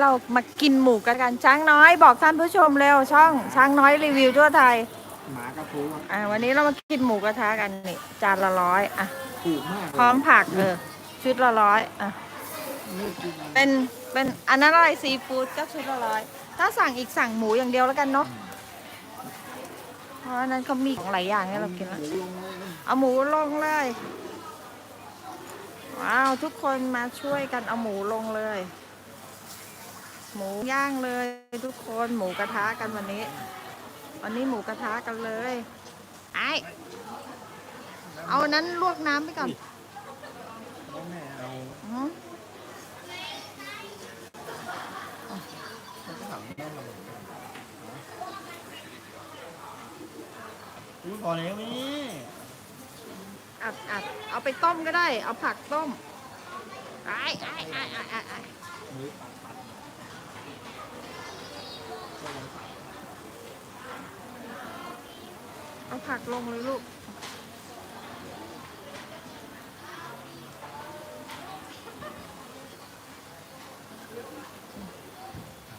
เรามากินหมูกระกันช้างน้อยบอกท่านผู้ชมเร็วช่องช้างน้อยรีวิวทั่วไทยหมากระพูครับอ่าวันนี้เรามากินหมูกระทะกันนี่จานละร้อยอะถูกมากเลยพร้อมผักเออชุดละร้อยอะไม่กินเป็นเป็นอันนั้นอะไรซีฟู้ดก็ชุดละร้อยถ้าสั่งอีกสั่งหมูอย่างเดียวแล้วกันเนาะเพราะอันนั้นเขามีของหลายอย่างให้เรากินแล้วหมูลงเลยนะเอาหมูลงเลย ว้าว ทุกคนมาช่วยกันเอาหมูลงเลย หมูย่างเลย ทุกคนหมูกระทะกันวันนี้ วันนี้หมูกระทะกันเลยไอเอาอันนั้นลวกน้ำไปก่อนแล้วแม่เอาอืมถามแม่มารู้ก่อนเลยไหมอัดอัดเอาไปต้มก็ได้ เอาผักต้มไอไอไอไอไอไอมือปัดปัดก็ยังปัด เอา ผักลงเลยลูก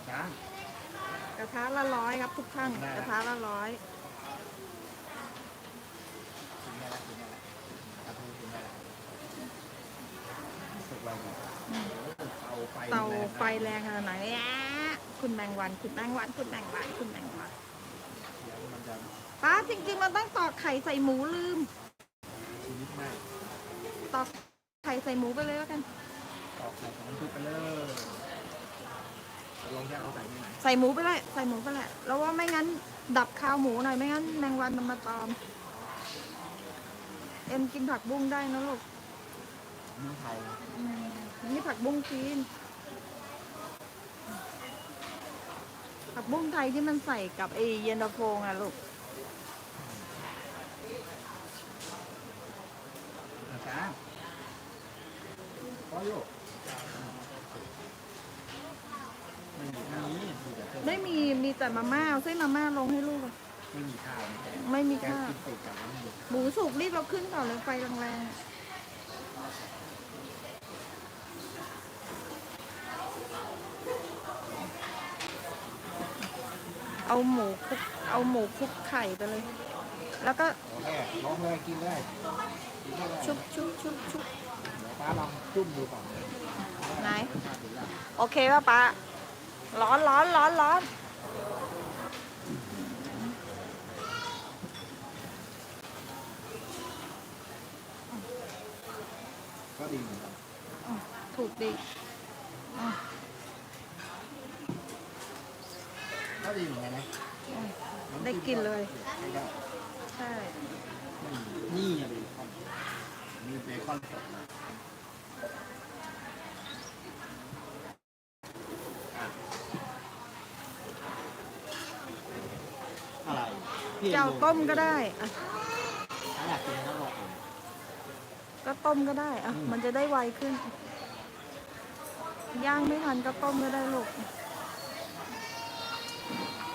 จ้ากระทะละร้อยครับทุกท่านกระทะละร้อยกินได้แล้วกินได้แล้วกระพูกินได้แล้วสุกไวดีเตาไฟเตาแรงไฟแรงขนาดไหนแอะคุณแมงวันคุณแมงวันคุณแมงวันคุณแมงวันเดี๋ยวมันจะ ป้าจริงๆ มันต้องตอกไข่ใส่หมูลืม ชีวิตมากตอกไข่ใส่หมูไปเลยแล้วกัน ตอกใส่ของทุกไปเลยจะลองแค่เอาใส่ที่ไหนใส่หมูไปเลยใส่หมูไปแหละแล้วว่าไม่งั้น ดับคาวหมูหน่อยไม่งั้นแมงวันมันมาตอม เอ็มกินผักบุ้งได้นะลูกยิ่งไทยอืมนี่ผักบุ้งจีน ผักบุ้งไทยที่มันใส่กับไอเย็นตาโฟงอะลูก นะจ๊ะก็โยกไม่มีข้าวมีแต่เส้นไม่มีมีแต่มาม่าเอาเส้นมาม่าลงให้ลูกอะไม่มีข้าวมีแต่ไม่มีแกงข้าวกินติดกับน้ำหมูหมูสุกรีบเราขึ้นก่อนเลยไฟแรงๆเอาหมูคลุกเอาหมูคลุกไข่ไปเลย แล้วก็โอเคลองเลยกินได้กินได้เลย ชุบชุบชุบชุบป้าลองจุ่มดูก่อนไหน โอเคป่ะป้าร้อนร้อนร้อนร้อนก็ดีเหมือนกันอืมถูกดีอืมก็ดีเหมือนกันนะได้กินเลย ใช่ นี่อะเบคอน มีเบคอนสดนะอะอะไรพี่เจ้าต้มก็ได้อะถ้าอยากกินก็บอกเลยก็ต้มก็ได้อะอืมมันจะได้ไวขึ้น ย่างไม่ทันก็ต้มก็ได้ลูก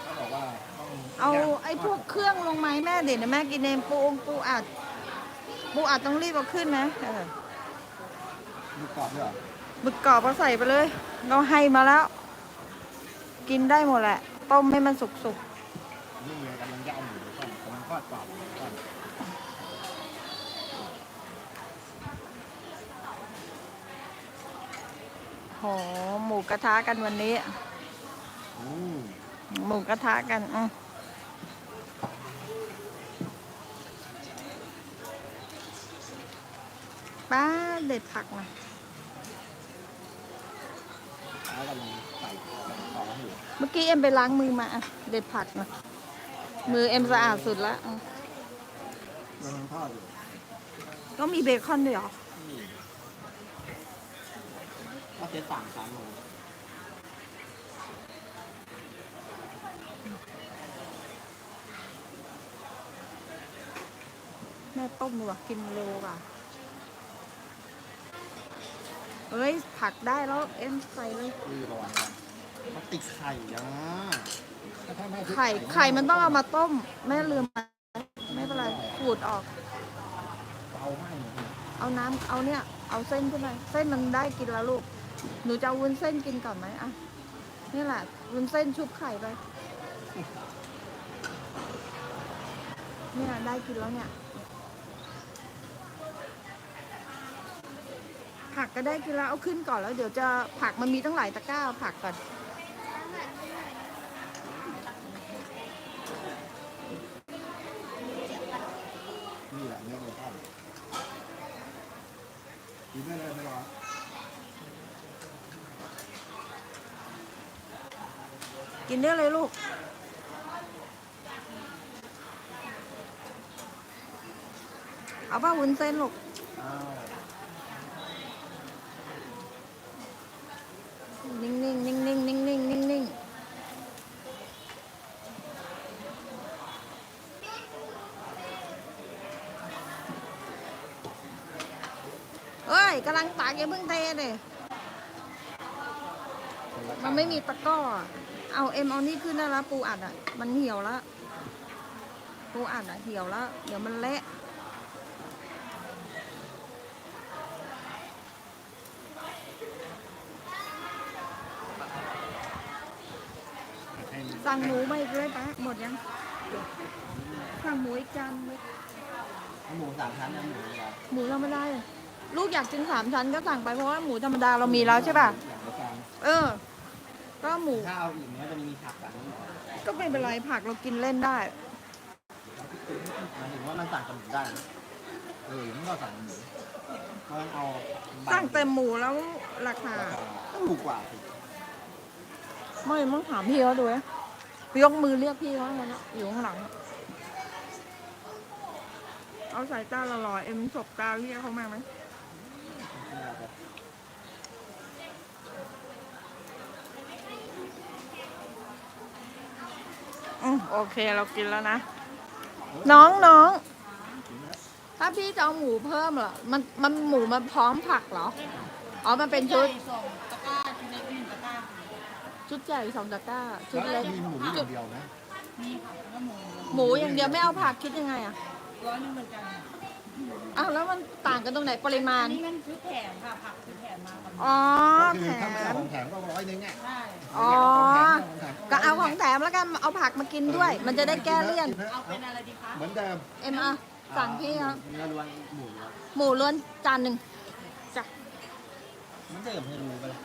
เขาบอกว่าต้องเอาย่ง ไอ้พวกเครื่องลงไหมแม่เดี๋ยวนะแม่กินเองปูองปูอัด ปูอัดต้องรีบเอาขึ้นนะเออมีกรอบด้วยเหรอหมึกกรอบก็ใส่ไปเลย เราให้มาแล้ว กินได้หมดแหละ ต้มให้มันสุกนี่ไงกำลังย่างอยู่เบคอนกำลังทอดกรอบเบคอนๆโหหมูกระทะกันวันนี้ อืม หมูกระทะกันอืม ป้าเด็ดผักนะแล้วกำลังใส่ของอยู่เมื่อกี้เอ็มไปล้างมือมาอะเด็ดผักนะมือเอ็มสะอาดสุดละอืมกำลังทอดอยู่ก็มีเบคอนด้วยเหรอ นี่ก็เจ๊สั่งสามโลแม่ต้มดีกว่ากินเร็วกว่า เอ้ย ผักได้แล้ว เอ็มใส่เลยรีบระวังนะมันติดไข่ยังถ้าแม่ซื้อไข่ ไข่มันต้องเอามาต้ม แม่ลืมไปไม่เป็นไร ขูดออกเตาไหม้หมดเลยเอาน้ำเอาเนี่ย เอาเส้นขึ้นไปเส้นมันได้กินแล้วลูก หนูจะเอาวุ้นเส้นกินก่อนไหมอะเนี่แหละ วุ้นเส้นชุบไข่ไป เนี่ยได้กินแล้วเนี่ย ผักก็ได้กินแล้วเอาขึ้นก่อนแล้วเดี๋ยวจะผักมันมีตั้งหลายตะกร้าเอาผักก่อน นี่แหละเนื้อโลตันกินได้เลยไม่รอกินได้เลยลูก เอาป่ะวุ้นเส้นลูก อ้าว นิ่งๆนิ่งๆนิ่งนิ่งนิ่งนิ่งเอ้ยกำลังตากอย่าเพิ่งเทเลยมันไม่มีตะก้อ เอาเอ็มเอานี่ขึ้นได้แล้วปูอัดอะ มันเหี่ยวแล้วปูอัดอะเหี่ยวแล้ว เดี๋ยวมันเละ สั่งหมูมาอีกเลยปะหมดยัง สั่งหมูอีกจานไหมหมูสามชั้นนะหมูอะไรหมูธรรมดาเลยลูกอยากกินสามชั้นก็สั่งไปเพราะว่าหมูธรรมดาเรามีแล้วใช่ป่ะ อย่างละจานเออ ก็หมู ถ้าเอาอีกเนื้อจะมีผักแบบนี้ก็ไม่เป็นไรผักเรากินเล่นได้ หมายถึงว่ามันสั่งกับหมูได้นะเออมันก็สั่งหมูเพราะฉะนั้นเอาใบสั่งเต็มหมูแล้วราคา ก็ถูกกว่าสิไม่ต้องถามพี่เขาดูนะ ยกมือเรียกพี่เขาแล้วนะอยู่ข้างหลัง เอาสายตาละลอยๆเอ็มสบตาพี่เขามาไหมอืมโอเคเรากินแล้วนะ น้องน้องถ้าพี่จะเอาหมูเพิ่มเหรอ มันมันหมูมันพร้อมผักเหรอ อ๋อ มันเป็นชุด ส่ง ชุดใหญ่สองตะกร้า ชุดเล็กมีหมูอย่างเดียวนะนี่ค่ะแล้วหมูหมูอย่างเดียวไม่เอาผักคิดยังไงอะร้อยหนึงเหมือนกันอ้าวแล้วมันต่างกันตรงไหนปริมาอัณ นนี้มันชุดแถมค่ะผักชุดแถมมาก่อนอ๋อก็แถคือถ้าไม่เอาม ของแถมก็ร้อยหนึงอะใช่อ๋อของแถมก็เอาของแถมแล้วกันเอาผักมากินด้วย มันจะได้แก้เลี่ยน เอาเป็นอะไรดีคะเหมือนเดิมเอ็มอะสั่งพี่ครับเนื้อล้วนหมูล้วนหมูล้วนจานหนึ่งจ้ะ เหมือนเดิมให้ดูไปเลย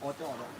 โอโจ้ด้วย